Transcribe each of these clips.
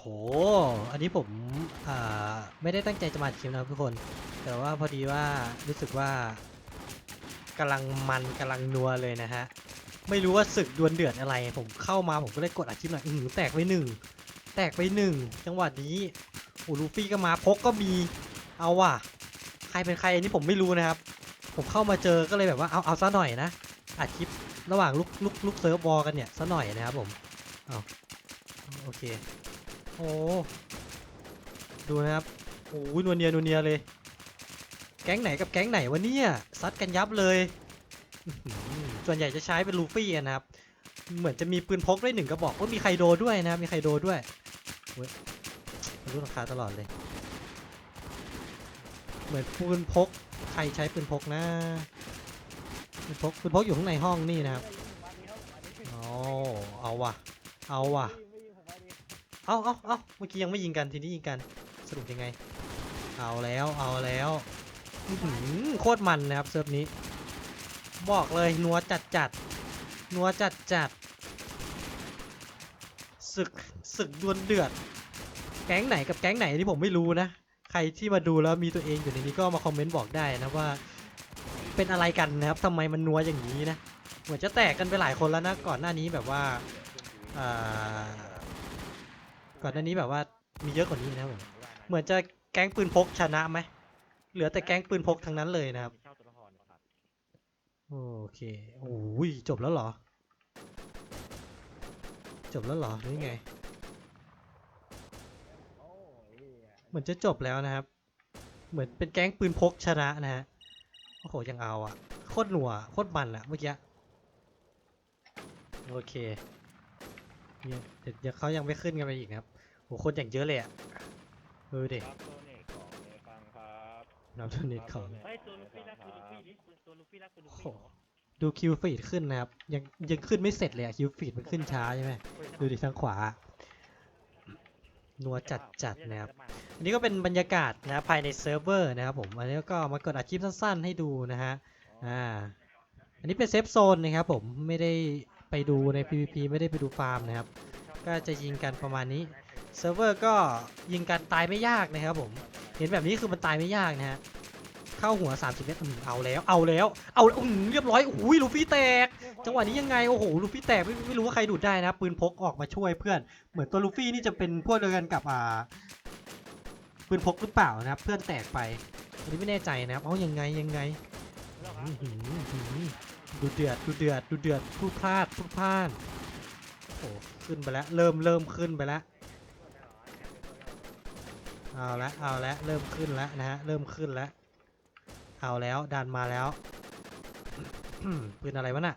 โห อันนี้ผมอ่าไม่ได้ตั้งใจจะมาคลิปนะครับทุกคน แต่ว่าพอดีว่ารู้สึกว่ากำลังมันกำลังนัวเลยนะฮะ ไม่รู้ว่าศึกดวลเดือดอะไร ผมเข้ามาผมก็เลยกดอัดคลิปหน่อยอือแตกไปหนึ่ง แตกไปหนึ่ง จังหวะนี้โอ้ลูฟี่ก็มาพกก็มี เอาว่ะ ใครเป็นใครอันนี้ผมไม่รู้นะครับ ผมเข้ามาเจอก็เลยแบบว่าเอาเอาซะหน่อยนะอัดคลิประหว่างลุกลุกลุกเซิร์ฟวอลกันเนี่ยซะหน่อยนะครับผม เอาโอเค โอ้ดูนะครับโอ้ยนวเนียนวเนียเลย แก๊งไหนกับแก๊งไหนวะเนี่ย ซัดกันยับเลย ส่วนใหญ่จะใช้เป็นลูฟี่นะครับ เหมือนจะมีปืนพกด้วยหนึ่งกระบอกว่ามีไคโดด้วยนะ มีไคโดด้วยเว้ยรู้ราคาตลอดเลย เหมือนปืนพก ใครใช้ปืนพกนะปืนพกปืนพกอยู่ข้างในห้องนี่นะครับอ๋อเอาว่ะ เอาว่ะ เอาเอาเอาเมื่อกี้ยังไม่ยิงกันทีนี้ยิงกันสรุปยังไง เอาแล้วเอาแล้วหือโคตรมันนะครับเซิร์ฟนี้ บอกเลยนัวจัดจัดนัวจัดจัดศึกศึกดวลเดือด แก๊งไหนกับแก๊งไหนที่ผมไม่รู้นะ ใครที่มาดูแล้วมีตัวเองอยู่ในนี้ก็มาคอมเมนต์บอกได้นะว่า เป็นอะไรกันนะครับทำไมมันนัวอย่างนี้นะเหมือนจะแตกกันไปหลายคนแล้วนะก่อนหน้านี้แบบว่าอ่า ก่อนหน้านี้แบบว่ามีเยอะกว่านี้นะครับผมเหมือนจะแก๊งปืนพกชนะไหมเหลือแต่แก๊งปืนพกทั้งนั้นเลยนะครับเช่าตัวละครครับ โอเคโอ้ยจบแล้วเหรอ จบแล้วเหรอหรือไงเหมือนจะจบแล้วนะครับ เหมือนเป็นแก๊งปืนพกชนะนะฮะโอ้โหยังเอาอะโคตรหนัวโคตรมันอะเมื่อกี้โอเค เนี่ยเดี๋ยวเดี๋ยวเขายังไม่ขึ้นกันไปอีกนะครับโหคนอย่างเยอะเลยอะเออเด็กรับโดเนทของเนฟังครับน้ำโดเนทของเฮ้ยตัวลูฟี่รักตัวลูฟี่ดิตัวลูฟี่รักตัวลูโอ้ฟี่โหดูคิวฟีดขึ้นนะครับ ยังยังขึ้นไม่เสร็จเลยอะคิวฟีดมันขึ้นช้าใช่ไหมดูดิทางขวา นัวจัดจัดนะครับ อันนี้ก็เป็นบรรยากาศนะภายในเซิร์ฟเวอร์นะครับผม อันนี้ก็มากดอัดคลิปสั้นๆ ให้ดูนะฮะ อ่า อันนี้เป็นเซฟโซนนะครับผม ไม่ได้ ไปดูใน PVP ไม่ได้ไปดูฟาร์มนะครับ ก็จะยิงกันประมาณนี้เซิร์ฟเวอร์ก็ยิงกันตายไม่ยากนะครับผม เห็นแบบนี้คือมันตายไม่ยากนะฮะ เข้าหัว 30 เมตรเอาแล้ว เอาแล้ว เอาอืมเรียบร้อยอุ้ยลูฟี่แตก จังหวะนี้ยังไง โอ้โห ลูฟี่แตกไม่ไม่รู้ว่าใครดูดได้นะ ปืนพกออกมาช่วยเพื่อน เหมือนตัวลูฟี่นี่จะเป็นพวกเดียวกันกับอ่า ปืนพกหรือเปล่านะครับ เพื่อนแตกไป อันนี้ไม่แน่ใจนะครับ เอายังไงยังไง ดูเดือดดูเดือดดูเดือดพูดพลาดพูดพลาดโอ้ขึ้นไปแล้วเริ่มเริ่มขึ้นไปแล้วเอาละเอาละเริ่มขึ้นแล้วนะฮะเริ่มขึ้นแล้วเอาแล้วดันมาแล้วปืนอะไรวะน่ะ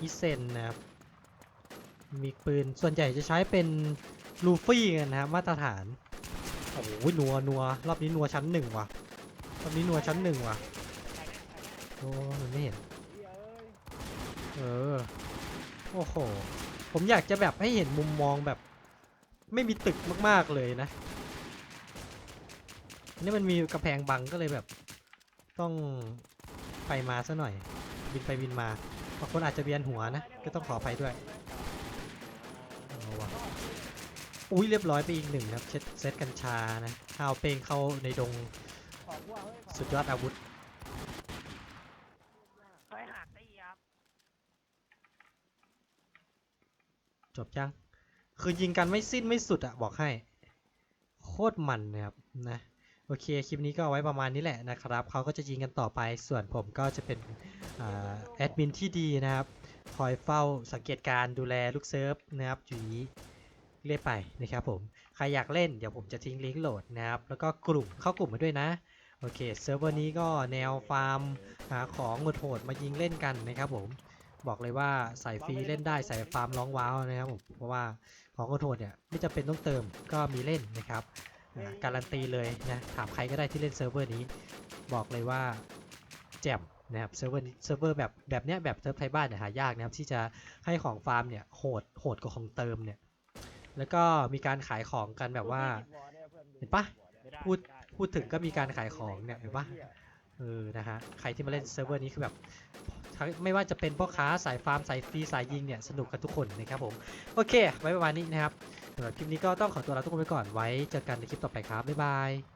อีเซนนะครับมีปืนส่วนใหญ่จะใช้เป็นลูฟี่กันนะครับมาตรฐานโอ้โหนัวนัวรอบนี้นัวชั้นหนึ่งว่ะรอบนี้นัวชั้นหนึ่งว่ะ โอ้มันไม่เห็น เออ โอ้โห ผมอยากจะแบบให้เห็นมุมมองแบบ ไม่มีตึกมากๆเลยนะนนี้มันมีกระแพงบังก็เลยแบบ ต้องไปมาซะหน่อย บินไปบินมาบางคนอาจจะเวียนหัวนะ ก็ต้องขอไปด้วยเอาวะอุ้ยเรียบร้อยไปอีกหนึ่งครับเซตเซตกัญชานะฮาวเปงเข้าในดงสุดยอดอาวุธ เฮ้ยหักตีครับ จบยังคือยิงกันไม่สิ้นไม่สุดอะบอกให้ โคตรมันนะครับนะโอเค คลิปนี้ก็เอาไว้ประมาณนี้แหละนะครับ เขาก็จะยิงกันต่อไป ส่วนผมก็จะเป็นอแอดมินที่ดีนะครับ คอยเฝ้าสังเกตการดูแลลูกเซิร์ฟนะครับอยู่นี้เรื่อยไปนะครับผม ใครอยากเล่นเดี๋ยวผมจะทิ้งลิงก์โหลดนะครับ แล้วก็กลุ่มเข้ากลุ่มมาด้วยนะ โอเค เซิร์ฟเวอร์นี้ก็แนวฟาร์มหาของโหดๆมายิงเล่นกันนะครับผม บอกเลยว่าใส่ฟรีเล่นได้ใส่ฟาร์มร้องว้าวนะครับผมเพราะว่าของกระโหดเนี่ยไม่จำเป็นต้องเติมก็มีเล่นนะครับการันตีเลยนะถามใครก็ได้ที่เล่นเซิร์ฟเวอร์นี้ บอกเลยว่าแจ่มนะครับเซิร์ฟเวอร์เซิร์ฟเวอร์แบบแบบเนี้ยแบบเซิร์ฟไทยบ้านเนี่ยหายากนะครับที่จะให้ของฟาร์มเนี่ยโหดโหดกว่าของเติมเนี่ยแล้วก็มีการขายของกันแบบว่าเห็นปะพูดพูดถึงก็มีการขายของเนี่ยเห็นปะเออนะฮะใครที่มาเล่นเซิร์ฟเวอร์นี้คือแบบ ไม่ว่าจะเป็นพ่อค้าสายฟาร์มสายฟรีสายยิงเนี่ยสนุกกันทุกคนนะครับผมโอเค ไว้ประมาณนี้นะครับสำหรับคลิปนี้ก็ต้องขอตัวลาทุกคนไปก่อนไว้เจอกันในคลิปต่อไปครับบ๊ายบาย